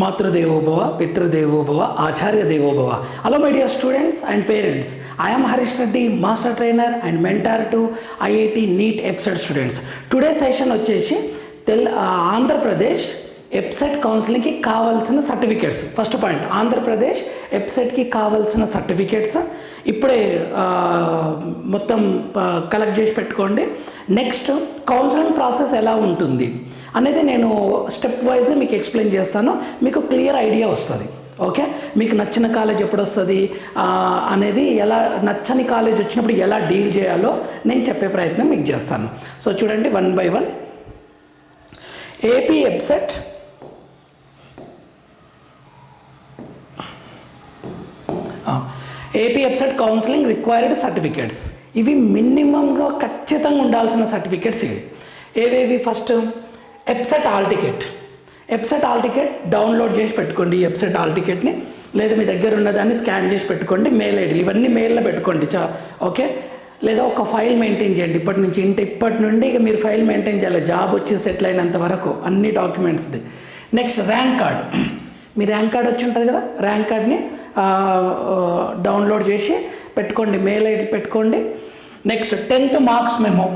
మాతృదేవోభవ పితృదేవోభవ ఆచార్య దేవోభవ hello my dear students and parents I'm Harish Reddy master trainer and mentor to IIT NEET EAPCET students today session వచ్చేసి తెల్ Andhra Pradesh EAPCET కౌన్సిలింగ్కి కావాల్సిన సర్టిఫికేట్స్ ఫస్ట్ పాయింట్ ఆంధ్రప్రదేశ్ ఎప్సెట్కి కావాల్సిన సర్టిఫికేట్స్ ఇప్పుడే మొత్తం కలెక్ట్ చేసి పెట్టుకోండి. నెక్స్ట్ కౌన్సిలింగ్ ప్రాసెస్ ఎలా ఉంటుంది? అనేది నేను స్టెప్ వైజ్ మీకు ఎక్స్ప్లెయిన్ చేస్తాను. మీకు క్లియర్ ఐడియా వస్తుంది. ఓకే మీకు నచ్చిన కాలేజ్ ఎప్పుడు వస్తుంది అనేది ఎలా నచ్చని కాలేజ్ వచ్చినప్పుడు ఎలా డీల్ చేయాలో నేను చెప్పే ప్రయత్నం మీకు చేస్తాను. సో చూడండి one by one AP website AP EAPCET counselling required certificates ఇవి మినిమంగా ఖచ్చితంగా ఉండాల్సిన సర్టిఫికేట్స్ ఇవి. ఏవేవి? First EAPCET hall ticket EAPCET hall ticket download చేసి పెట్టుకోండి ఈ ఎప్సెట్ ఆల్ టికెట్ని లేదా మీ దగ్గర ఉన్నదాన్ని స్కాన్ చేసి పెట్టుకోండి మెయిల్ ఐడీలు ఇవన్నీ మెయిల్లో పెట్టుకోండి చా ఓకే? లేదా ఒక ఫైల్ మెయింటైన్ చేయండి. ఇప్పటి నుంచి ఇంటి ఇప్పటి నుండి ఇక మీరు ఫైల్ మెయింటైన్ చేయాలి. జాబ్ వచ్చి సెటిల్ అయినంత వరకు అన్ని డాక్యుమెంట్స్ది నెక్స్ట్ ర్యాంక్ కార్డ్ మీ ర్యాంక్ కార్డ్ వచ్చి ఉంటుంది కదా? ర్యాంక్ కార్డ్ని డౌన్లోడ్ చేసి పెట్టుకోండి మెయిల్ ఐడి పెట్టుకోండి. Next tenth marks memo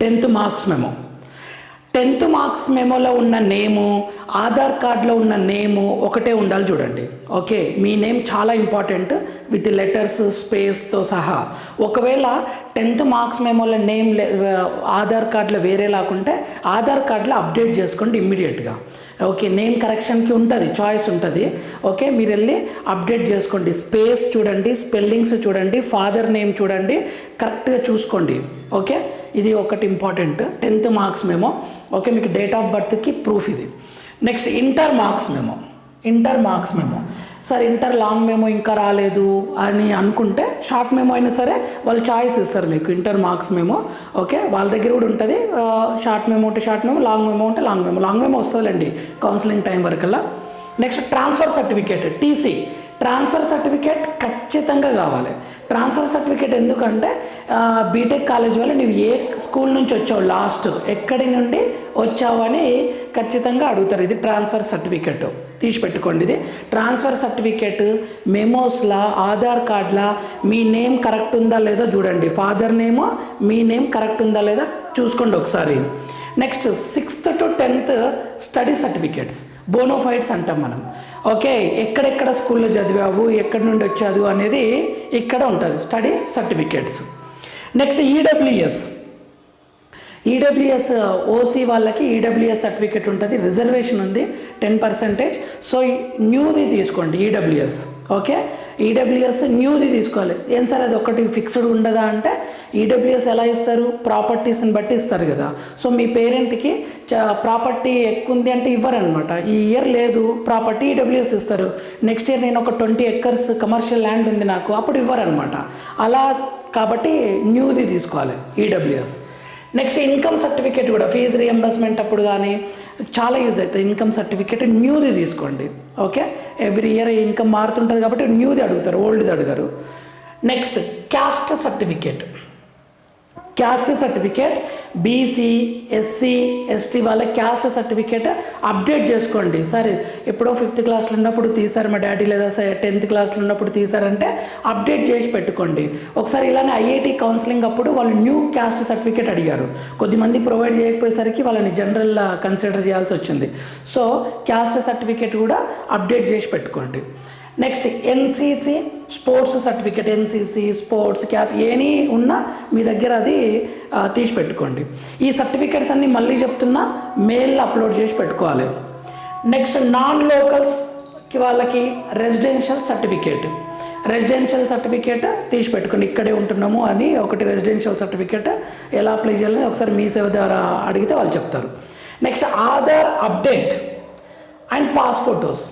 tenth marks memo tenth marks మెమోలో ఉన్న నేము ఆధార్ కార్డులో ఉన్న నేము ఒకటే ఉండాలి చూడండి. ఓకే మీ నేమ్ చాలా ఇంపార్టెంట్ విత్ లెటర్స్ స్పేస్తో సహా. ఒకవేళ టెన్త్ మార్క్స్ మెమోల నేమ్ ఆధార్ కార్డులో వేరే లాకుంటే ఆధార్ కార్డులో అప్డేట్ చేసుకోండి ఇమ్మీడియట్గా. ఓకే నేమ్ కరెక్షన్కి ఉంటుంది చాయిస్ ఉంటుంది. ఓకే మీరు వెళ్ళి అప్డేట్ చేసుకోండి. స్పేస్ చూడండి స్పెల్లింగ్స్ చూడండి ఫాదర్ నేమ్ చూడండి కరెక్ట్గా చూసుకోండి. ఓకే ఇది ఒకటి important. Tenth marks memo okay మీకు డేట్ ఆఫ్ బర్త్కి ప్రూఫ్ ఇది. Next inter marks memo. Inter marks memo. సరే ఇంటర్ లాంగ్ మేమో ఇంకా రాలేదు అని అనుకుంటే షార్ట్ మేమో అయినా సరే వాళ్ళు చాయిస్ ఇస్తారు మీకు ఇంటర్ మార్క్స్ మేమో. ఓకే? వాళ్ళ దగ్గర కూడా ఉంటుంది షార్ట్ మేమో ఉంటే షార్ట్ మేమో లాంగ్ మేమో ఉంటే లాంగ్ మేమో. లాంగ్ మేమో వస్తుందండి కౌన్సిలింగ్ టైం వరకల్లా. Next transfer certificate TC. Transfer certificate ఖచ్చితంగా కావాలి. ట్రాన్స్ఫర్ సర్టిఫికేట్ ఎందుకంటే బీటెక్ కాలేజ్ వల్ల నువ్వు ఏ స్కూల్ నుంచి వచ్చావు లాస్ట్ ఎక్కడి నుండి వచ్చావు అని ఖచ్చితంగా అడుగుతారు. ఇది ట్రాన్స్ఫర్ సర్టిఫికేట్. తీసి పెట్టుకోండి ఇది. ట్రాన్స్ఫర్ సర్టిఫికేట్ మెమోస్లా ఆధార్ కార్డ్లా మీ నేమ్ కరెక్ట్ ఉందా లేదో చూడండి. ఫాదర్ నేమో మీ నేమ్ కరెక్ట్ ఉందా లేదా చూసుకోండి ఒకసారి. Next sixth to tenth study certificates bonafides అంటాం మనం. ఓకే ఎక్కడెక్కడ స్కూల్లో చదివావు ఎక్కడి నుండి వచ్చావు అనేది ఇక్కడ ఉంటుంది study certificates next EWS EWS OC uh, వాళ్ళకి ఈడబ్ల్యూఎస్ సర్టిఫికేట్ ఉంటుంది. రిజర్వేషన్ ఉంది టెన్ పర్సెంటేజ్ సో న్యూది తీసుకోండి ఈడబ్ల్యూఎస్ ఓకే ఈడబ్ల్యూఎస్ న్యూది తీసుకోవాలి. ఏం సార్ అది ఒకటి ఫిక్స్డ్ ఉండదా అంటే ఈడబ్ల్యూఎస్ ఎలా ఇస్తారు? ప్రాపర్టీస్ని బట్టి ఇస్తారు కదా. సో మీ పేరెంట్కి ప్రాపర్టీ ఎక్కువ ఉంది అంటే ఇవ్వరనమాట ఈ ఇయర్ లేదు ప్రాపర్టీ ఈడబ్ల్యూఎస్ ఇస్తారు. నెక్స్ట్ ఇయర్ నేను ఒక ట్వంటీ ఎక్కర్స్ కమర్షియల్ ల్యాండ్ ఉంది నాకు అప్పుడు ఇవ్వరనమాట అలా కాబట్టి న్యూది తీసుకోవాలి ఈడబ్ల్యూఎస్ నెక్స్ట్ ఇన్కమ్ సర్టిఫికేట్ కూడా ఫీజు రియంబర్స్మెంట్ అప్పుడు కానీ చాలా యూజ్ అవుతుంది ఇన్కమ్ సర్టిఫికేట్ న్యూది తీసుకోండి ఓకే? ఎవ్రీ ఇయర్ ఇన్కమ్ మారుతుంటుంది కాబట్టి న్యూది అడుగుతారు ఓల్డ్ది అడుగుతారు next caste certificate. Caste certificate BC SC ST వాళ్ళ క్యాస్ట్ సర్టిఫికేట్ అప్డేట్ చేసుకోండి. సరే ఎప్పుడో ఫిఫ్త్ క్లాస్లో ఉన్నప్పుడు తీసారు మా డాడీ లేదా సరే టెన్త్ క్లాస్లో ఉన్నప్పుడు తీసారంటే అప్డేట్ చేసి పెట్టుకోండి. ఒకసారి ఇలానే ఐఐటి కౌన్సిలింగ్ అప్పుడు వాళ్ళు న్యూ క్యాస్ట్ సర్టిఫికేట్ అడిగారు. కొద్దిమంది ప్రొవైడ్ చేయకపోయేసరికి వాళ్ళని జనరల్ కన్సిడర్ చేయాల్సి వచ్చింది. సో క్యాస్ట్ సర్టిఫికేట్ కూడా అప్డేట్ చేసి పెట్టుకోండి. Next NCC sports certificate NCC sports cap ఏని ఉన్నా మీ దగ్గర అది తీసి పెట్టుకోండి. ఈ సర్టిఫికేట్స్ అన్ని మళ్ళీ చెప్తున్నా మెయిల్లో అప్లోడ్ చేసి పెట్టుకోవాలి. నెక్స్ట్ నాన్ లోకల్స్కి వాళ్ళకి రెసిడెన్షియల్ సర్టిఫికేట్ రెసిడెన్షియల్ సర్టిఫికేట్ తీసి పెట్టుకోండి. ఇక్కడే ఉంటున్నాము అని ఒకటి రెసిడెన్షియల్ సర్టిఫికేట్ ఎలా అప్లై చేయాలని ఒకసారి మీ సేవ ద్వారా అడిగితే వాళ్ళు చెప్తారు. Next Aadhaar update and pass photos.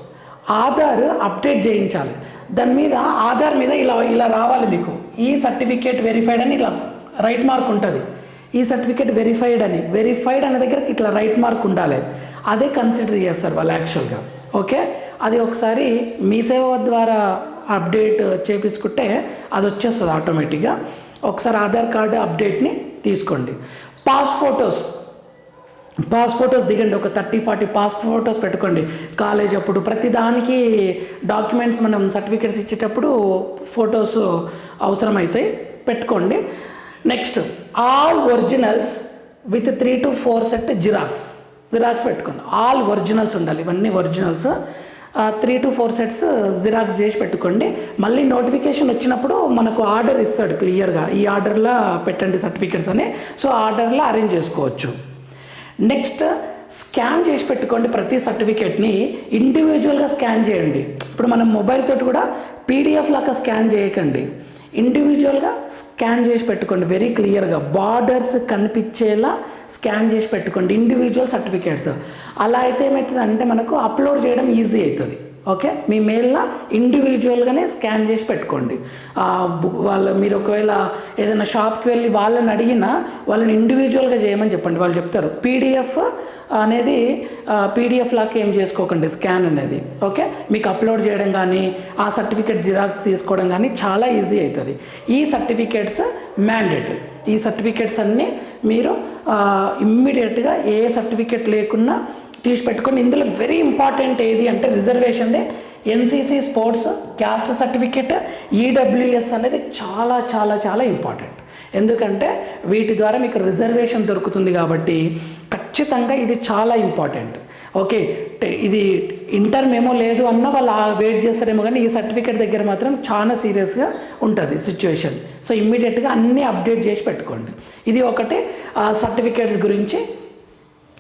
Aadhaar update చేయించాలి. దాని మీద ఆధార్ మీద ఇలా ఇలా రావాలి మీకు. ఈ సర్టిఫికేట్ వెరిఫైడ్ అని ఇలా రైట్ మార్క్ ఉంటుంది. ఈ సర్టిఫికేట్ వెరిఫైడ్ అని వెరిఫైడ్ అనే దగ్గరికి ఇట్లా రైట్ మార్క్ ఉండాలి. అదే కన్సిడర్ చేస్తారు వాళ్ళు యాక్చువల్గా ఓకే అది ఒకసారి మీ సేవ ద్వారా అప్డేట్ చేపించుకుంటే అది వచ్చేస్తుంది ఆటోమేటిక్గా ఒకసారి ఆధార్ కార్డు అప్డేట్ని తీసుకోండి. పాస్ ఫొటోస్ పాస్ ఫొటోస్ దిగండి ఒక థర్టీ ఫార్టీ పాస్ ఫొటోస్ పెట్టుకోండి. కాలేజ్ అప్పుడు ప్రతిదానికి డాక్యుమెంట్స్ మనం సర్టిఫికేట్స్ ఇచ్చేటప్పుడు ఫొటోస్ అవసరమవుతాయి పెట్టుకోండి. Next all originals with three to four set xerox. Xerox పెట్టుకోండి. ఆల్ ఒరిజినల్స్ ఉండాలి ఇవన్నీ originals. Three to four sets xerox చేసి పెట్టుకోండి. మళ్ళీ నోటిఫికేషన్ వచ్చినప్పుడు మనకు ఆర్డర్ ఇస్తాడు క్లియర్గా. ఈ ఆర్డర్లో పెట్టండి సర్టిఫికేట్స్ అని. సో ఆర్డర్లో అరేంజ్ చేసుకోవచ్చు. నెక్స్ట్ స్కాన్ చేసి పెట్టుకోండి ప్రతి సర్టిఫికేట్ని ఇండివిజువల్గా స్కాన్ చేయండి. ఇప్పుడు మనం మొబైల్ తోటి కూడా పీడిఎఫ్ లాగా స్కాన్ చేయకండి. ఇండివిజువల్గా స్కాన్ చేసి పెట్టుకోండి. వెరీ క్లియర్గా బార్డర్స్ కనిపించేలా స్కాన్ చేసి పెట్టుకోండి. ఇండివిజువల్ సర్టిఫికేట్స్ అలా అయితే ఏమవుతుంది అంటే మనకు అప్లోడ్ చేయడం ఈజీ అవుతుంది. ఓకే? మీ మెయిల్లో ఇండివిజువల్గానే స్కాన్ చేసి పెట్టుకోండి. వాళ్ళు మీరు ఒకవేళ ఏదైనా షాప్కి వెళ్ళి వాళ్ళని అడిగినా వాళ్ళని ఇండివిజువల్గా చేయమని చెప్పండి. వాళ్ళు చెప్తారు పీడిఎఫ్ అనేది పీడిఎఫ్ లాగా ఏం చేసుకోకండి స్కాన్ అనేది. ఓకే? మీకు అప్లోడ్ చేయడం కానీ ఆ సర్టిఫికేట్ జిరాక్స్ తీసుకోవడం కానీ చాలా ఈజీ అవుతుంది. ఈ సర్టిఫికేట్స్ మ్యాండేటరీ. ఈ సర్టిఫికేట్స్ అన్నీ మీరు ఇమ్మీడియట్గా ఏ సర్టిఫికేట్ లేకున్నా తీసి పెట్టుకొని ఇందులో వెరీ ఇంపార్టెంట్ ఏది అంటే రిజర్వేషన్దే NCC sports caste certificate EWS అనేది చాలా చాలా చాలా ఇంపార్టెంట్ ఎందుకంటే వీటి ద్వారా మీకు రిజర్వేషన్ దొరుకుతుంది కాబట్టి ఖచ్చితంగా ఇది చాలా ఇంపార్టెంట్ ఓకే ఇది ఇంటర్ మేమో లేదు అన్న వాళ్ళు వెయిట్ చేస్తారేమో కానీ ఈ సర్టిఫికేట్ దగ్గర మాత్రం చాలా సీరియస్గా ఉంటుంది సిచ్యువేషన్ సో ఇమ్మీడియట్గా అన్నీ అప్డేట్ చేసి పెట్టుకోండి. ఇది ఒకటి సర్టిఫికేట్స్ గురించి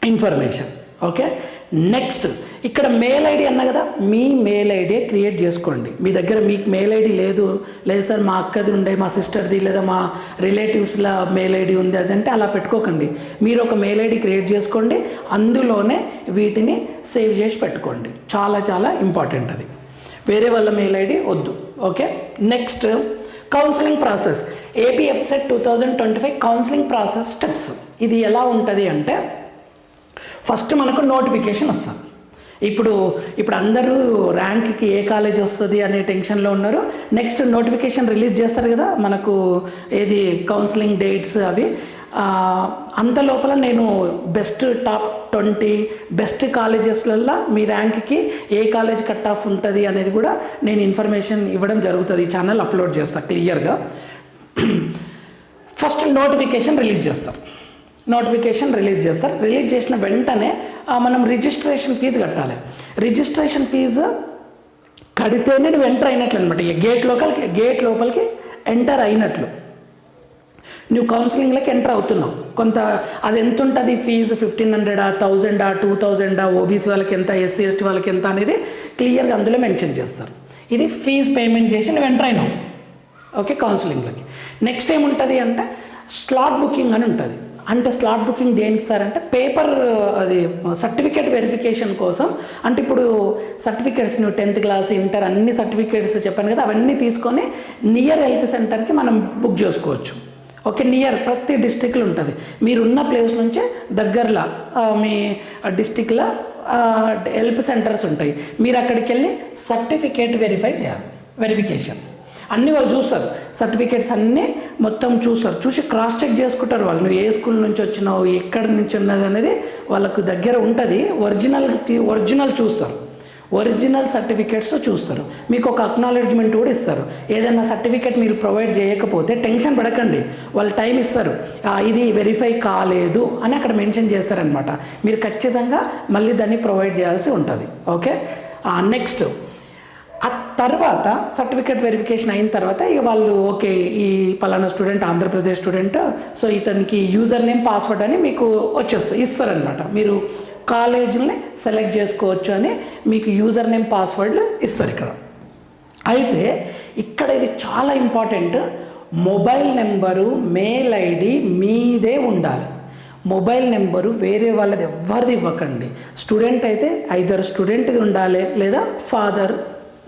ఇన్ఫర్మేషన్ ఓకే? నెక్స్ట్ ఇక్కడ మెయిల్ ఐడి అన్న కదా మీ మెయిల్ ఐడి క్రియేట్ చేసుకోండి. మీ దగ్గర మీకు మెయిల్ ఐడి లేదు. లేదు సార్ మా అక్కది ఉండే మా సిస్టర్ది లేదా మా రిలేటివ్స్ల మెయిల్ ఐడి ఉంది అదంటే అలా పెట్టుకోకండి. మీరు ఒక మెయిల్ ఐడి క్రియేట్ చేసుకోండి. అందులోనే వీటిని సేవ్ చేసి పెట్టుకోండి. చాలా చాలా ఇంపార్టెంట్ అది. వేరే వాళ్ళ మెయిల్ ఐడి వద్దు. Okay? Next counselling process AP EAPCET two thousand twenty five counselling process steps ఇది ఎలా ఉంటుంది అంటే ఫస్ట్ మనకు నోటిఫికేషన్ వస్తుంది. ఇప్పుడు ఇప్పుడు అందరూ ర్యాంక్కి ఏ కాలేజ్ వస్తుంది అనే టెన్షన్లో ఉన్నారు. నెక్స్ట్ నోటిఫికేషన్ రిలీజ్ చేస్తారు కదా మనకు ఏది కౌన్సిలింగ్ డేట్స్ అవి అంత లోపల నేను బెస్ట్ టాప్ ట్వంటీ బెస్ట్ కాలేజెస్లల్లో మీ ర్యాంక్కి ఏ కాలేజ్ కట్ ఆఫ్ ఉంటుంది అనేది కూడా నేను ఇన్ఫర్మేషన్ ఇవ్వడం జరుగుతుంది. ఈ ఛానల్ అప్లోడ్ చేస్తాను క్లియర్గా. ఫస్ట్ నోటిఫికేషన్ రిలీజ్ చేస్తాను నోటిఫికేషన్ రిలీజ్ చేస్తారు. రిలీజ్ చేసిన వెంటనే మనం రిజిస్ట్రేషన్ ఫీజు కట్టాలి. రిజిస్ట్రేషన్ ఫీజు కడితేనే నువ్వు ఎంటర్ అయినట్లు అనమాట ఇక గేట్ లోపలికి గేట్ లోపలికి ఎంటర్ అయినట్లు. నువ్వు కౌన్సిలింగ్లోకి ఎంటర్ అవుతున్నావు. కొంత అది ఎంత ఉంటుంది ఫీజు ఫిఫ్టీన్ హండ్రెడా థౌజండా టూ థౌజండా ఓబీసీ వాళ్ళకి ఎంత ఎస్సీ ఎస్టీ వాళ్ళకి ఎంత అనేది క్లియర్గా అందులో మెన్షన్ చేస్తారు. ఇది ఫీజు పేమెంట్ చేసి నువ్వు ఎంటర్ అయినావు. ఓకే కౌన్సిలింగ్లోకి నెక్స్ట్ ఏముంటుంది అంటే స్లాట్ బుకింగ్ అని ఉంటుంది. అంటే స్లాట్ బుకింగ్ దేనికి సార్ అంటే పేపర్ అది సర్టిఫికేట్ వెరిఫికేషన్ కోసం. అంటే ఇప్పుడు సర్టిఫికేట్స్ నువ్వు టెన్త్ క్లాస్ ఇంటర్ అన్ని సర్టిఫికేట్స్ చెప్పాను కదా అవన్నీ తీసుకొని నియర్ హెల్త్ సెంటర్కి మనం బుక్ చేసుకోవచ్చు. ఓకే నియర్ ప్రతి డిస్టిక్లో ఉంటుంది. మీరున్న ప్లేస్ నుంచే దగ్గరలో మీ డిస్టిక్లో హెల్ప్ సెంటర్స్ ఉంటాయి. మీరు అక్కడికి వెళ్ళి సర్టిఫికేట్ వెరిఫై చేయాలి. వెరిఫికేషన్ అన్నీ వాళ్ళు చూస్తారు. సర్టిఫికేట్స్ అన్నీ మొత్తం చూస్తారు. చూసి క్రాస్ చెక్ చేసుకుంటారు వాళ్ళు. నువ్వు ఏ స్కూల్ నుంచి వచ్చినావు ఎక్కడి నుంచి ఉన్నది అనేది వాళ్ళకు దగ్గర ఉంటుంది. ఒరిజినల్ ఒరిజినల్ చూస్తారు. ఒరిజినల్ సర్టిఫికేట్స్ చూస్తారు. మీకు ఒక అక్నాలెడ్జ్మెంట్ కూడా ఇస్తారు. ఏదైనా సర్టిఫికేట్ మీరు ప్రొవైడ్ చేయకపోతే టెన్షన్ పడకండి. వాళ్ళు టైం ఇస్తారు. ఇది వెరిఫై కాలేదు అని అక్కడ మెన్షన్ చేస్తారనమాట మీరు ఖచ్చితంగా మళ్ళీ దాన్ని ప్రొవైడ్ చేయాల్సి ఉంటుంది. ఓకే నెక్స్ట్ ఆ తర్వాత సర్టిఫికేట్ వెరిఫికేషన్ అయిన తర్వాత ఇక వాళ్ళు ఓకే ఈ పలానా స్టూడెంట్ ఆంధ్రప్రదేశ్ స్టూడెంట్ సో ఇతనికి యూజర్ నేమ్ పాస్వర్డ్ అని మీకు వచ్చేస్తుంది ఇస్తారనమాట మీరు కాలేజీని సెలెక్ట్ చేసుకోవచ్చు అని మీకు యూజర్ నేమ్ పాస్వర్డ్ ఇస్తారు ఇక్కడ. అయితే ఇక్కడ ఇది చాలా important mobile number mail ID మీదే ఉండాలి. మొబైల్ నెంబరు వేరే వాళ్ళది ఎవరిది ఇవ్వకండి. స్టూడెంట్ అయితే ఐదర్ స్టూడెంట్ది ఉండాలి లేదా ఫాదర్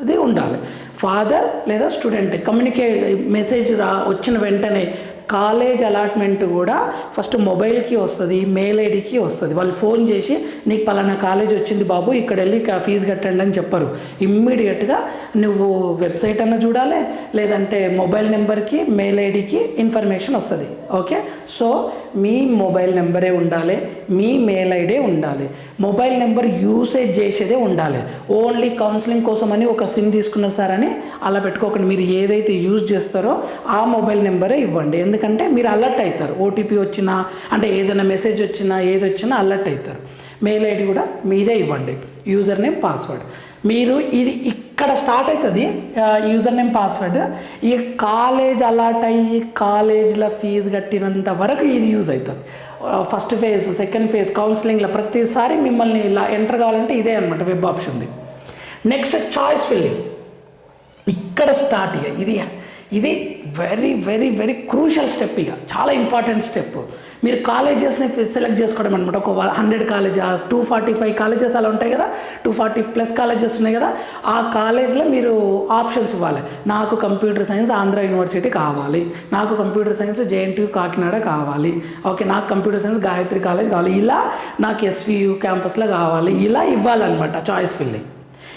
ఇది ఉండాలి. ఫాదర్ లేదా స్టూడెంట్ కమ్యూనికే మెసేజ్ రా వచ్చిన వెంటనే కాలేజ్ అలాట్మెంట్ కూడా ఫస్ట్ మొబైల్కి వస్తుంది మెయిల్ ఐడికి వస్తుంది. వాళ్ళు ఫోన్ చేసి నీకు పలానా కాలేజ్ వచ్చింది బాబు ఇక్కడ వెళ్ళి ఫీజు కట్టండి అని చెప్పరు. ఇమ్మీడియట్గా నువ్వు వెబ్సైట్ అన్న చూడాలి లేదంటే మొబైల్ నెంబర్కి మెయిల్ ఐడికి ఇన్ఫర్మేషన్ వస్తుంది. ఓకే? సో మీ మొబైల్ నెంబరే ఉండాలి మీ మెయిల్ ఐడే ఉండాలి. మొబైల్ నెంబర్ యూసేజ్ చేసేదే ఉండాలి. ఓన్లీ కౌన్సిలింగ్ కోసం అని ఒక సిమ్ తీసుకున్న సార్ అని అలా పెట్టుకోకండి. మీరు ఏదైతే యూజ్ చేస్తారో ఆ మొబైల్ నెంబరే ఇవ్వండి. ఎందుకంటే మీరు అలర్ట్ అవుతారు. ఓటీపీ వచ్చినా అంటే ఏదైనా మెసేజ్ వచ్చినా ఏది వచ్చినా అలర్ట్ అవుతారు. మెయిల్ ఐడి కూడా మీదే ఇవ్వండి. యూజర్ నేమ్ పాస్వర్డ్ మీరు ఇది ఇక్కడ స్టార్ట్ అవుతుంది యూజర్ నేమ్ పాస్వర్డ్ ఈ కాలేజ్ అలర్ట్ అయ్యి కాలేజ్లో ఫీజు కట్టినంత వరకు ఇది యూజ్ అవుతుంది. ఫస్ట్ ఫేజ్ సెకండ్ ఫేజ్ కౌన్సిలింగ్లో ప్రతిసారి మిమ్మల్ని ఇలా ఎంటర్ కావాలంటే ఇదే అనమాట వెబ్ ఆప్షన్ది నెక్స్ట్ చాయిస్ ఫిల్లింగ్ ఇక్కడ స్టార్ట్ ఇది ఇది very very very crucial step ఇక. చాలా ఇంపార్టెంట్ స్టెప్ మీరు కాలేజెస్ని సెలెక్ట్ చేసుకోవడం అనమాట ఒక hundred colleges two forty five colleges అలా ఉంటాయి కదా. టూ ఫార్టీ ప్లస్ కాలేజెస్ ఉన్నాయి కదా. ఆ కాలేజ్లో మీరు ఆప్షన్స్ ఇవ్వాలి. నాకు కంప్యూటర్ సైన్స్ ఆంధ్ర యూనివర్సిటీ కావాలి. నాకు కంప్యూటర్ సైన్స్ జేఎన్టీ కాకినాడ కావాలి. ఓకే నాకు కంప్యూటర్ సైన్స్ గాయత్రి కాలేజ్ కావాలి. ఇలా నాకు ఎస్వియు క్యాంపస్లో కావాలి. ఇలా ఇవ్వాలన్నమాట చాయిస్ ఫిల్లింగ్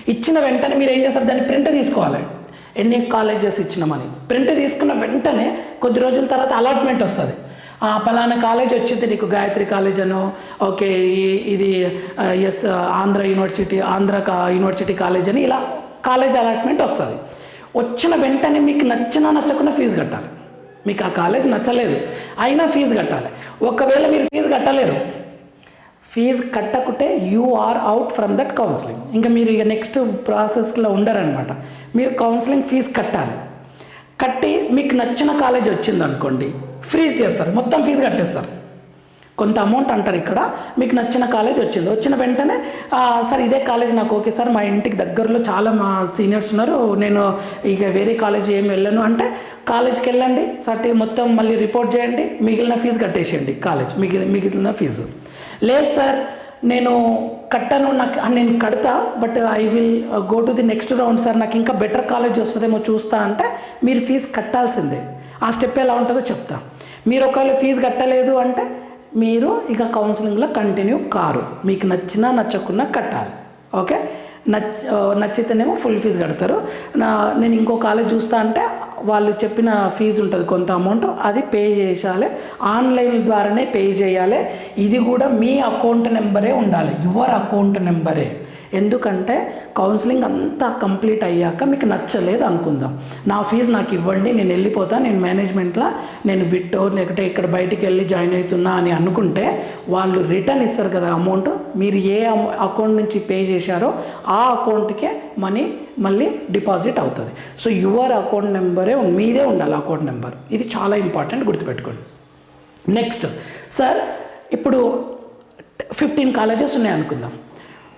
ఇచ్చిన వెంటనే మీరు ఏం చేస్తారు? దాన్ని ప్రింట్ తీసుకోవాలి. ఎన్ని కాలేజెస్ ఇచ్చినామని. ప్రింట్ తీసుకున్న వెంటనే కొద్ది రోజుల తర్వాత అలాట్మెంట్ వస్తుంది. ఆ పలానా కాలేజ్ వచ్చింది నీకు గాయత్రి కాలేజ్ అనో ఓకే ఈ- ఇది ఎస్ ఆంధ్ర యూనివర్సిటీ ఆంధ్ర కా యూనివర్సిటీ కాలేజ్ అని ఇలా కాలేజ్ అలాట్మెంట్ వస్తుంది. వచ్చిన వెంటనే మీకు నచ్చినా నచ్చకుండా ఫీజు కట్టాలి. మీకు ఆ కాలేజ్ నచ్చలేదు అయినా ఫీజు కట్టాలి. ఒకవేళ మీరు ఫీజు కట్టలేరు ఫీజు కట్టకుంటే you are out from that counselling ఇంకా మీరు ఇక నెక్స్ట్ ప్రాసెస్లో ఉండరనమాట. మీరు కౌన్సిలింగ్ ఫీజు కట్టాలి. కట్టి మీకు నచ్చిన కాలేజ్ వచ్చింది అనుకోండి ఫ్రీజ్ చేస్తారు. మొత్తం ఫీజు కట్టేస్తారు. కొంత అమౌంట్ అంటారు ఇక్కడ మీకు నచ్చిన కాలేజ్ వచ్చింది. వచ్చిన వెంటనే సార్ ఇదే కాలేజ్ నాకు ఓకే సార్ మా ఇంటికి దగ్గరలో చాలా మా సీనియర్స్ ఉన్నారు నేను ఇక వేరే కాలేజ్ ఏం వెళ్ళను. అంటే కాలేజ్కి వెళ్ళండి సర్టి మొత్తం మళ్ళీ రిపోర్ట్ చేయండి మిగిలిన ఫీజు కట్టేసేయండి కాలేజ్ మిగిలిన మిగిలిన ఫీజు లేదు సార్ నేను కట్టను నాకు నేను కడతా but I will go to the next round sir. నాకు ఇంకా బెటర్ కాలేజ్ వస్తుందేమో చూస్తా అంటే మీరు ఫీజు కట్టాల్సిందే. ఆ స్టెప్ ఎలా ఉంటుందో చెప్తా. మీరు ఒకవేళ ఫీజు కట్టలేదు అంటే మీరు ఇక కౌన్సిలింగ్లో కంటిన్యూ కారు. మీకు నచ్చినా నచ్చకున్నా కట్టాలి. ఓకే? నచ్ నచ్చితేనేమో ఫుల్ ఫీజు కడతారు. నా నేను ఇంకో కాలేజ్ చూస్తా అంటే వాళ్ళు చెప్పిన ఫీజు ఉంటుంది కొంత అమౌంట్ అది పే చేసాలి ఆన్లైన్ ద్వారానే పే చేయాలి. ఇది కూడా మీ అకౌంట్ నెంబరే ఉండాలి. యువర్ అకౌంట్ నెంబరే. ఎందుకంటే కౌన్సిలింగ్ అంతా కంప్లీట్ అయ్యాక మీకు నచ్చలేదు అనుకుందాం. నా ఫీజు నాకు ఇవ్వండి నేను వెళ్ళిపోతా నేను మేనేజ్మెంట్లో నేను విట్టో లేకపోతే ఇక్కడ బయటికి వెళ్ళి జాయిన్ అవుతున్నా అని అనుకుంటే వాళ్ళు రిటర్న్ ఇస్తారు కదా అమౌంట్ మీరు ఏ అకౌంట్ నుంచి పే చేశారో ఆ అకౌంట్కే మనీ మళ్ళీ డిపాజిట్ అవుతుంది. సో యువర్ అకౌంట్ నెంబరే మీదే ఉండాలి అకౌంట్ నెంబర్ ఇది చాలా ఇంపార్టెంట్ గుర్తుపెట్టుకోండి. నెక్స్ట్ సార్ ఇప్పుడు ఫిఫ్టీన్ కాలేజెస్ ఉన్నాయి అనుకుందాం.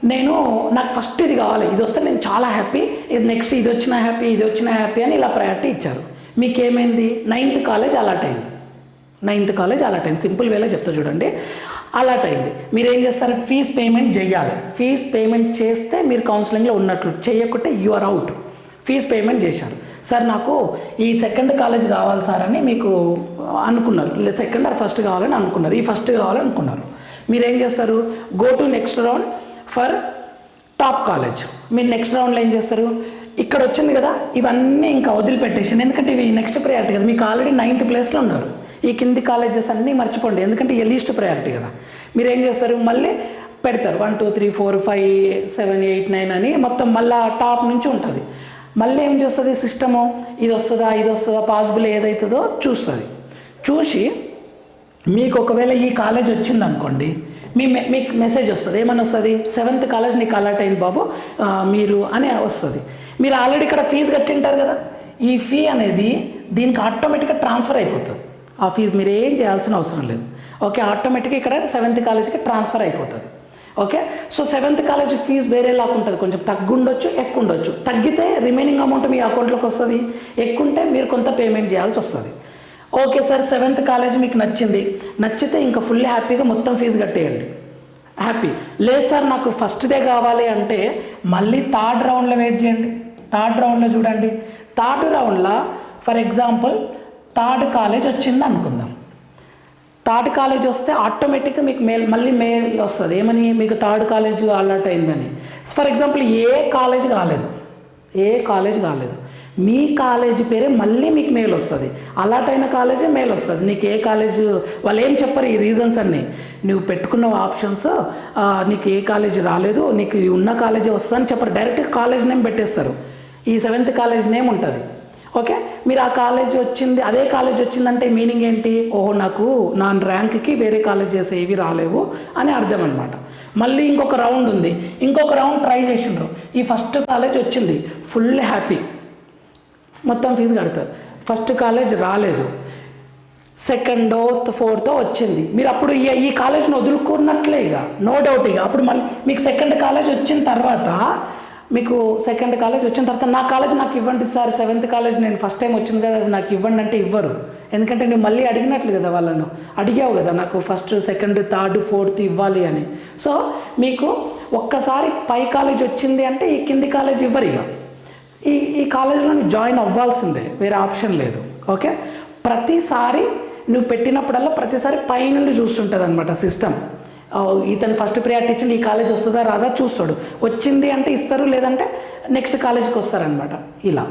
నేను నాకు ఫస్ట్ ఇది కావాలి. ఇది వస్తే నేను చాలా హ్యాపీ ఇది నెక్స్ట్ ఇది వచ్చిన హ్యాపీ ఇది వచ్చిన హ్యాపీ అని ఇలా ప్రయారిటీ ఇచ్చారు. మీకేమైంది? నైన్త్ కాలేజ్ అలాట్ అయింది. నైన్త్ కాలేజ్ అలాట్ అయింది. సింపుల్ వేలో చెప్తా చూడండి. అలాట్ అయింది. మీరు ఏం చేస్తారు? ఫీజ్ పేమెంట్ చేయాలి. ఫీజ్ పేమెంట్ చేస్తే మీరు కౌన్సిలింగ్లో ఉన్నట్లు చేయకుంటే you are out fee payment చేశారు. సార్ నాకు ఈ సెకండ్ కాలేజ్ కావాలి సార్ అని మీకు అనుకున్నారు. సెకండ్ ఆర్ ఫస్ట్ కావాలని అనుకున్నారు. ఈ ఫస్ట్ కావాలనుకున్నారు మీరు ఏం చేస్తారు? Go to next round for top college. మీరు నెక్స్ట్ రౌండ్లో ఏం చేస్తారు? ఇక్కడ వచ్చింది కదా ఇవన్నీ ఇంకా వదిలిపెట్టేసాను ఎందుకంటే ఇవి నెక్స్ట్ ప్రయారిటీ కదా. మీకు ఆల్రెడీ నైన్త్ ప్లేస్లో ఉన్నారు. ఈ కింది కాలేజెస్ అన్నీ మర్చిపోండి. ఎందుకంటే ఇవి లీస్ట్ ప్రయారిటీ కదా. మీరు ఏం చేస్తారు? మళ్ళీ పెడతారు. One two three four five seven eight nine అని మొత్తం మళ్ళీ టాప్ నుంచి ఉంటుంది. మళ్ళీ ఏం చేస్తుంది సిస్టము? ఇది వస్తుందా ఇది వస్తుందా పాసిబుల్ ఏదైతుందో చూస్తుంది. చూసి మీకు ఒకవేళ ఈ కాలేజ్ వచ్చింది అనుకోండి మీ మె- మీకు మెసేజ్ వస్తుంది. ఏమని వస్తుంది? సెవెంత్ కాలేజ్ నీకు అలర్ట్ అయింది బాబు. మీరు అని వస్తుంది. మీరు ఆల్రెడీ ఇక్కడ ఫీజు కట్టింటారు కదా. ఈ ఫీ అనేది దీనికి ఆటోమేటిక్గా ట్రాన్స్ఫర్ అయిపోతుంది. ఆ ఫీజు మీరు ఏం చేయాల్సిన అవసరం లేదు. ఓకే ఆటోమేటిక్గా ఇక్కడ సెవెంత్ కాలేజ్కి ట్రాన్స్ఫర్ అయిపోతుంది. Okay? So seventh college fee వేరేలాగా ఉంటుంది. కొంచెం తగ్గుండొచ్చు ఎక్కువ ఉండొచ్చు తగ్గితే రిమైనింగ్ అమౌంట్ మీ అకౌంట్లోకి వస్తుంది. ఎక్కుంటే మీరు కొంత పేమెంట్ చేయాల్సి వస్తుంది. ఓకే సార్ సెవెంత్ కాలేజ్ మీకు నచ్చింది. నచ్చితే ఇంకా ఫుల్ హ్యాపీగా మొత్తం ఫీజు కట్టేయండి. హ్యాపీ. లేదు సార్ నాకు ఫస్ట్దే కావాలి అంటే మళ్ళీ థర్డ్ రౌండ్లో వెయిట్ చేయండి. థర్డ్ రౌండ్లో చూడండి. థర్డ్ రౌండ్లో ఫర్ ఎగ్జాంపుల్ థర్డ్ కాలేజ్ వచ్చింది అనుకుందాం. థర్డ్ కాలేజ్ వస్తే ఆటోమేటిక్గా మీకు మేల్ మళ్ళీ మెయిల్ వస్తుంది. ఏమని? మీకు థర్డ్ కాలేజ్ అలర్ట్ అయిందని. ఫర్ ఎగ్జాంపుల్ ఏ కాలేజ్ కాలేదు. ఏ కాలేజ్ కాలేదు. మీ కాలేజ్ పేరే మళ్ళీ మీకు మెయిల్ వస్తుంది. అలాట్ అయిన కాలేజే మెయిల్ వస్తుంది. నీకు ఏ కాలేజ్ వాళ్ళు ఏం చెప్పరు ఈ రీజన్స్ అన్నీ. నువ్వు పెట్టుకున్న ఆప్షన్స్ నీకు ఏ కాలేజ్ రాలేదు నీకు ఉన్న కాలేజే వస్తుందని చెప్పరు. డైరెక్ట్ కాలేజ్ నేమ్ పెట్టేస్తారు. ఈ సెవెంత్ కాలేజ్ నేమ్ ఉంటుంది. ఓకే? మీరు ఆ కాలేజ్ వచ్చింది అదే కాలేజ్ వచ్చిందంటే మీనింగ్ ఏంటి? ఓహో నాకు నా ర్యాంక్కి వేరే కాలేజెస్ ఏవి రాలేవు అని అర్థం అనమాట మళ్ళీ ఇంకొక రౌండ్ ఉంది. ఇంకొక రౌండ్ ట్రై చేసిండ్రు. ఈ ఫస్ట్ కాలేజ్ వచ్చింది. ఫుల్ హ్యాపీ మొత్తం ఫీజు కడతారు. ఫస్ట్ కాలేజ్ రాలేదు. సెకండో ఫోర్తో వచ్చింది. మీరు అప్పుడు ఈ ఈ కాలేజ్ని వదులుకున్నట్లే ఇక. నో డౌట్ ఇక. అప్పుడు మళ్ళీ మీకు సెకండ్ కాలేజ్ వచ్చిన తర్వాత మీకు సెకండ్ కాలేజ్ వచ్చిన తర్వాత నా కాలేజ్ నాకు ఇవ్వండి సార్. సెవెంత్ కాలేజ్ నేను ఫస్ట్ టైం వచ్చింది కదా అది నాకు ఇవ్వండి అంటే ఇవ్వరు. ఎందుకంటే నువ్వు మళ్ళీ అడిగినట్లు కదా వాళ్ళను. అడిగావు కదా నాకు ఫస్ట్ సెకండ్ థర్డ్ ఫోర్త్ ఇవ్వాలి అని. సో మీకు ఒక్కసారి పై కాలేజ్ వచ్చింది అంటే ఈ కింది కాలేజ్ ఇవ్వరు ఇక. ఈ ఈ కాలేజీలో నువ్వు జాయిన్ అవ్వాల్సిందే వేరే ఆప్షన్ లేదు ఓకే? ప్రతిసారి నువ్వు పెట్టినప్పుడల్లా ప్రతిసారి పైనుండి చూస్తుంటుంది అనమాట సిస్టమ్. ఇతను ఫస్ట్ ప్రియారిటీ ఇచ్చింది ఈ కాలేజ్ వస్తుందా రాదా చూస్తాడు. వచ్చింది అంటే ఇస్తారు లేదంటే నెక్స్ట్ కాలేజ్కి వస్తారనమాట ఇలా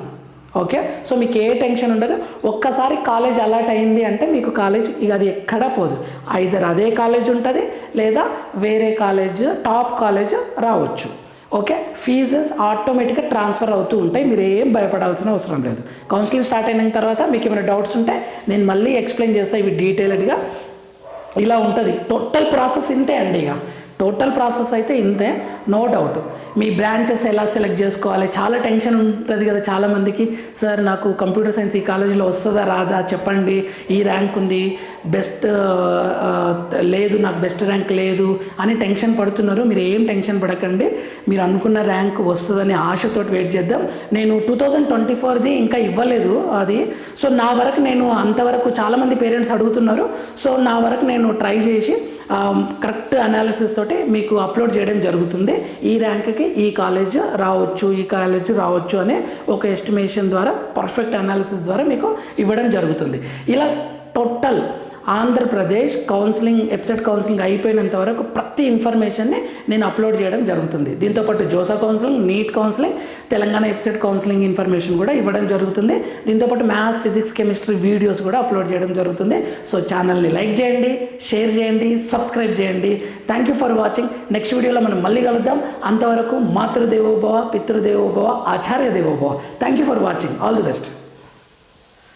ఓకే? సో మీకు ఏ టెన్షన్ ఉండదు. ఒక్కసారి కాలేజ్ అలర్ట్ అయింది అంటే మీకు కాలేజ్ ఇక అది ఎక్కడా పోదు. ఐదర్ అదే కాలేజ్ ఉంటుంది లేదా వేరే కాలేజ్ టాప్ కాలేజ్ రావచ్చు. ఓకే? ఫీజెస్ ఆటోమేటిక్గా ట్రాన్స్ఫర్ అవుతూ ఉంటాయి. మీరు ఏం భయపడాల్సిన అవసరం లేదు. కౌన్సిలింగ్ స్టార్ట్ అయిన తర్వాత మీకు ఏమైనా డౌట్స్ ఉంటే నేను మళ్ళీ ఎక్స్ప్లెయిన్ చేస్తాను ఇవి డీటెయిల్డ్గా. ఇలా ఉంటుంది. టోటల్ ప్రాసెస్ ఇంతే అండి ఇక. టోటల్ ప్రాసెస్ అయితే ఇంతే నో డౌట్ మీ బ్రాంచెస్ ఎలా సెలెక్ట్ చేసుకోవాలి? చాలా టెన్షన్ ఉంటుంది కదా చాలామందికి. సార్ నాకు కంప్యూటర్ సైన్స్ ఈ కాలేజీలో వస్తుందా రాదా? చెప్పండి. ఈ ర్యాంక్ ఉంది. బెస్ట్ లేదు నాకు బెస్ట్ ర్యాంక్ లేదు అని టెన్షన్ పడుతున్నారు. మీరు ఏం టెన్షన్ పడకండి. మీరు అనుకున్న ర్యాంక్ వస్తుందని ఆశతో వెయిట్ చేద్దాం. నేను టూ థౌజండ్ ట్వంటీ ఫోర్ది ఇంకా ఇవ్వలేదు అది. సో నా వరకు నేను అంతవరకు చాలామంది పేరెంట్స్ అడుగుతున్నారు. సో నా వరకు నేను ట్రై చేసి కరెక్ట్ అనాలిసిస్ తోటి మీకు అప్లోడ్ చేయడం జరుగుతుంది. ఈ ర్యాంక్కి ఈ కాలేజ్ రావచ్చు ఈ కాలేజ్ రావచ్చు అనే ఒక ఎస్టిమేషన్ ద్వారా పర్ఫెక్ట్ అనాలిసిస్ ద్వారా మీకు ఇవ్వడం జరుగుతుంది. ఇలా total Andhra Pradesh counselling website counselling అయిపోయినంత వరకు ప్రతి ఇన్ఫర్మేషన్ని నేను అప్లోడ్ చేయడం జరుగుతుంది. దీంతోపాటు JoSAA counselling NEET counselling Telangana website counselling information కూడా ఇవ్వడం జరుగుతుంది. దీంతోపాటు మ్యాథ్స్ ఫిజిక్స్ కెమిస్ట్రీ వీడియోస్ కూడా అప్లోడ్ చేయడం జరుగుతుంది. సో ఛానల్ని లైక్ చేయండి షేర్ చేయండి సబ్స్క్రైబ్ చేయండి. Thank you for watching. Next వీడియోలో మనం మళ్ళీ కలుద్దాం. అంతవరకు మాతృదేవోభవ పితృదేవోభవ ఆచార్య దేవోభవ thank you for watching. All the best.